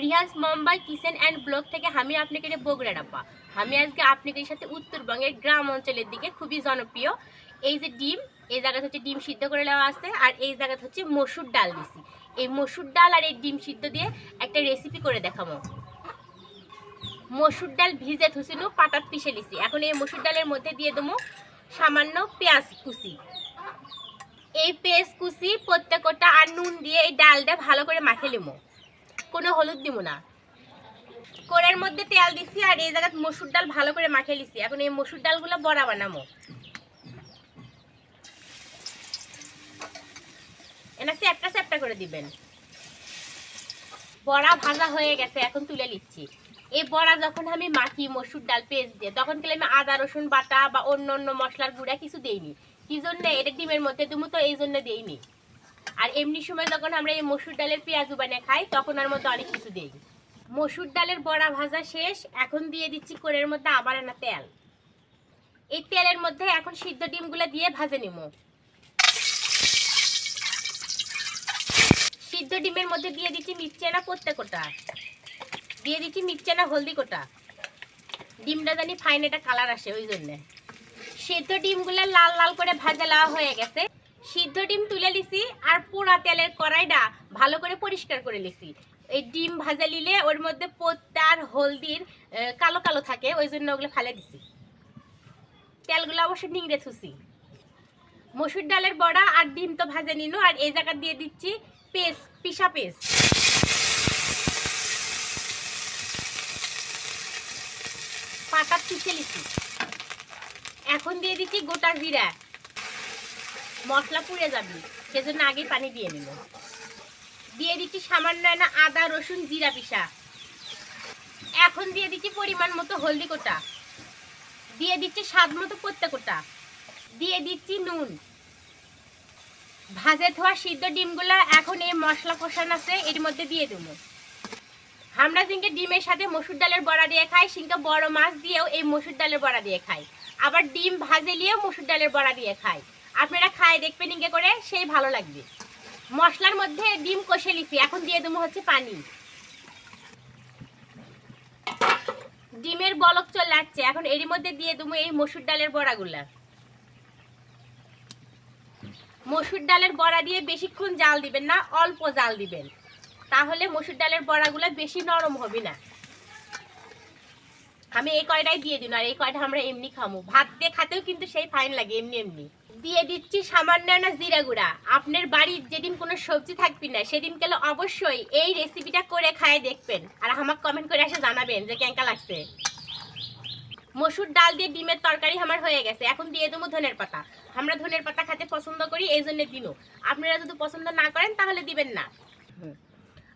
Rihans Mumbai kitchen and blog থেকে আমি আপনাকে বগুড়া ডাব্বা। আমি আজকে আপনাদের সাথে উত্তরবঙ্গের গ্রাম অঞ্চলের দিকে খুবই জনপ্রিয়। এই যে ডিম, এই জায়গাতে হচ্ছে ডিম সিদ্ধ করে নেওয়া আছে আর এই জায়গাতে হচ্ছে মসুর ডাল দিছি। এই মসুর ডাল আর এই ডিম সিদ্ধ দিয়ে একটা রেসিপি করে দেখাবো। মসুর ডাল ভিজে থুসিনু পাটাত পিষে লিছি এখন এই মসুর ডালের মধ্যে দিয়ে দেবো সামান্য পেঁয়াজ কুচি। এই পেঁয়াজ কুচি প্রত্যেকটা আর নুন দিয়ে এই ডালটা ভালো করে মাখে লিমো কোনো হলুদ দিব না। কোরের মধ্যে তেল দিছি আর এই জায়গায় মসুর ডাল ভালো করে মাখে লিছি এখন এই মসুর ডালগুলো বড়া বানামো। এনা চ্যাপটা চ্যাপটা করে দিবেন। বড়া ভাজা হয়ে গেছে, এখন তুলে নিচ্ছি। এই বড়া যখন আমি মাখি মসুর ডাল পেস্ট দিয়ে, তখন গেলে আমি আদা, রসুন বাটা বা অন্য অন্য মশলার গুঁড়া কিছু দেইনি। কি জন্য? এটা ডিমের মধ্যে তুমি তো এই জন্য দেইনি। আর এমনি সময় যখন আমরা এই মসুর ডালের পেঁয়াজ বানিয়ে খাই, তখন আর মধ্যে অনেক কিছু দিই। মসুর ডালের বড়া ভাজা শেষ, এখন দিয়ে দিচ্ছি কোরের মধ্যে আবার না তেল। এই তেলের মধ্যে এখন সিদ্ধ ডিমগুলো দিয়ে ভাজে নিব। সিদ্ধ ডিমের মধ্যে দিয়ে দিচ্ছি মির্চি না প্রত্যেক কোটা। দিয়ে দিচ্ছি মির্চি না হলদি কোটা। ডিমটা জানি ফাইন একটা কালার আসে ওই জন্যে। সিদ্ধ ডিমগুলো লাল লাল করে ভাজা লাওয়া হয়ে গেছে। সিদ্ধ ডিম তুলে লিছি আর পোড়া তেলের কড়াইটা ভালো করে পরিষ্কার করে লিছি এই ডিম ভাজা লিলে ওর মধ্যে পোত্তা আর হলদির কালো কালো থাকে, ওই জন্য ওগুলো ফেলে দিছি। তেলগুলো অবশ্য নিংড়ে থুছি। মসুর ডালের বড়া আর ডিম তো ভাজে নিল আর এই জায়গা দিয়ে দিচ্ছি পেস্ট, পিসা পেস্ট। পাতা পিষে লিছি এখন দিয়ে দিচ্ছি গোটা জিরা। মশলা পুড়ে যাবে, সেজন্য আগে পানি দিয়ে নিল দিয়ে দিচ্ছি সামান্য না আদা, রসুন, জিরা পিসা। এখন দিয়ে দিচ্ছি পরিমাণ মতো হলদি কোটা। দিয়ে দিচ্ছি স্বাদ মতো পত্তা কোটা। দিয়ে দিচ্ছি নুন। ভাজে ধোয়া সিদ্ধ ডিমগুলো এখন এই মশলা কষান আছে, এর মধ্যে দিয়ে দেবো। আমরা জিঙ্কে ডিমের সাথে মসুর ডালের বড়া দিয়ে খাই সিঙ্কে বড় মাছ দিয়েও এই মসুর ডালের বড়া দিয়ে খাই। আবার ডিম ভাজে নিয়েও মসুর ডালের বড়া দিয়ে খাই। আপনারা খায় দেখবেন ইঙ্গে করে, সেই ভালো লাগবে। মশলার মধ্যে ডিম কষে লিছি এখন দিয়ে দেবো হচ্ছে পানি। ডিমের বলক চলে আসছে, এখন এরই মধ্যে দিয়ে দেবো এই মসুর ডালের বড়াগুলা। মসুর ডালের বড়া দিয়ে বেশিক্ষণ জাল দিবেন না, অল্প জাল দিবেন। তাহলে মসুর ডালের বড়াগুলো বেশি নরম হবে না। আমি এই কয়টাই দিয়ে দিন, আর এই কয়টা আমরা এমনি খামু। ভাত দিয়ে খাতেও কিন্তু সেই ফাইন লাগে, এমনি এমনি। দিয়ে দিচ্ছি সামান্য না জিরা গুঁড়া। আপনার বাড়ির যেদিন কোনো সবজি থাকবি না সেদিন গেলে অবশ্যই এই রেসিপিটা করে খায় দেখবেন। আর আমাকে কমেন্ট করে এসে জানাবেন যে কেঙ্কা লাগছে। মসুর ডাল দিয়ে ডিমের তরকারি আমার হয়ে গেছে। এখন দিয়ে দেবো ধনের পাতা। আমরা ধনের পাতা খেতে পছন্দ করি এই জন্য দিন। আপনারা যদি পছন্দ না করেন তাহলে দিবেন না।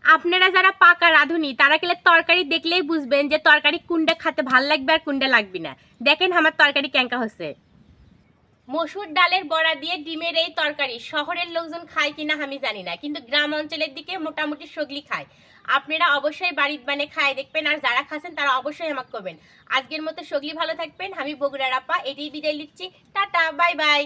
আপনারা যারা পাকা রাঁধুনি তারা গেলে তরকারি দেখলেই বুঝবেন যে তরকারি কুন্ডা খেতে ভালো লাগবে আর কুন্ডা লাগবে না। দেখেন আমার তরকারি ক্যাঙ্কা হচ্ছে। মসুর ডালের বড়া দিয়ে ডিমের এই তরকারি শহরের লোকজন খায় কিনা আমি জানি না, কিন্তু গ্রাম অঞ্চলের দিকে মোটামুটি সগলি খায়। আপনারা অবশ্যই বাড়ির বানে খায় দেখবেন আর যারা খাচ্ছেন তারা অবশ্যই আমাকে করবেন। আজকের মতো সগলি ভালো থাকবেন, আমি বগুড়ার আপা এটি বিদায় লিখছি টাটা, বাই বাই।